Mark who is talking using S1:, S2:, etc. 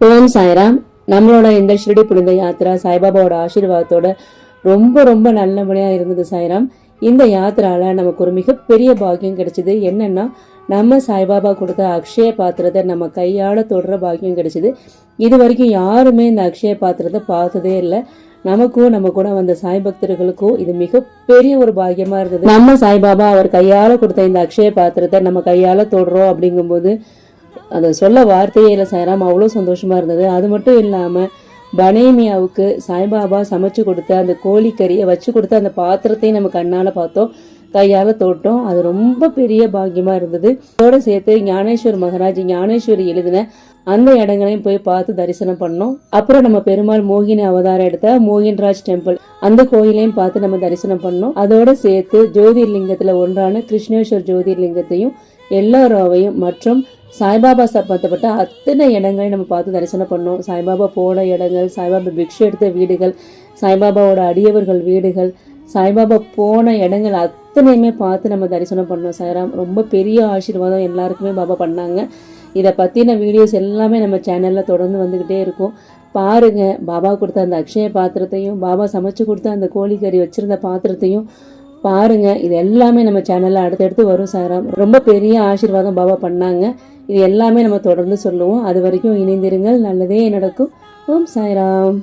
S1: ஓம் சாய்ராம். நம்மளோட இந்த ஷிரடி புனித யாத்திரா சாய்பாபாவோட ஆசீர்வாதத்தோட ரொம்ப ரொம்ப நல்லபடியா இருந்தது சாய்ராம். இந்த யாத்திரால நமக்கு ஒரு மிகப்பெரிய பாக்கியம் கிடைச்சது. என்னன்னா நம்ம சாய்பாபா கொடுத்த அக்ஷய பாத்திரத்தை நம்ம கையால தொடுற பாக்கியம் கிடைச்சது. இது வரைக்கும் யாருமே இந்த அக்ஷய பாத்திரத்தை பார்த்ததே இல்லை. நமக்கும் நம்ம கூட வந்த சாய் பக்தர்களுக்கும் இது மிகப்பெரிய ஒரு பாக்கியமா இருந்தது. நம்ம சாய்பாபா அவர் கையால கொடுத்த இந்த அக்ஷய பாத்திரத்தை நம்ம கையால தொடுறோம் அப்படிங்கும்போது அதை சொல்ல வார்த்தையே இல்லை சாய்ராம். அவ்வளோ சந்தோஷமாக இருந்தது. அது மட்டும் இல்லாமல் பனேமியாவுக்கு சாய்பாபா சமைச்சு கொடுத்த அந்த கோழிக்கறியை வச்சு கொடுத்த அந்த பாத்திரத்தையும் நம்ம கண்ணால் பார்த்தோம். கையால் தோட்டம். அது ரொம்ப பெரிய பாக்கியமாக இருந்தது. அதோட சேர்த்து ஞானேஸ்வர் மகாராஜ் ஞானேஸ்வரி எழுதின அந்த இடங்களையும் போய் பார்த்து தரிசனம் பண்ணோம். அப்புறம் நம்ம பெருமாள் மோகினி அவதாரம் எடுத்த மோகின்ராஜ் டெம்பிள் அந்த கோயிலையும் பார்த்து நம்ம தரிசனம் பண்ணோம். அதோட சேர்த்து ஜோதிர்லிங்கத்தில் ஒன்றான கிருஷ்ணேஸ்வர் ஜோதிர்லிங்கத்தையும் எல்லோராவையும் மற்றும் சாய்பாபா சம்பந்தப்பட்ட அத்தனை இடங்களையும் நம்ம பார்த்து தரிசனம் பண்ணோம். சாய்பாபா போன இடங்கள் சாய்பாபா பிக்ஷை எடுத்த வீடுகள் சாய்பாபாவோட அடியவர்கள் வீடுகள் சாய்பாபா போன இடங்கள் அத்தனையுமே பார்த்து நம்ம தரிசனம் பண்ணோம். சாய்ராம் ரொம்ப பெரிய ஆசீர்வாதம் எல்லாருக்குமே பாபா பண்ணாங்க. இதை பற்றின வீடியோஸ் எல்லாமே நம்ம சேனலில் தொடர்ந்து வந்துக்கிட்டே இருக்கும். பாருங்கள் பாபா கொடுத்த அந்த அக்ஷய பாத்திரத்தையும் பாபா சமைச்சு கொடுத்த அந்த கோழிக்கறி வச்சுருந்த பாத்திரத்தையும் பாருங்க. இது எல்லாமே நம்ம சேனல்ல அடுத்தடுத்து வரும் சாரா ரொம்ப பெரிய ஆசீர்வாதம் பாபா பண்ணாங்க. இது எல்லாமே நம்ம தொடர்ந்து சொல்லுவோம். அது வரைக்கும் இணைந்திருங்கள். நல்லதே நடக்கும். ஓம் சாய்ராம்.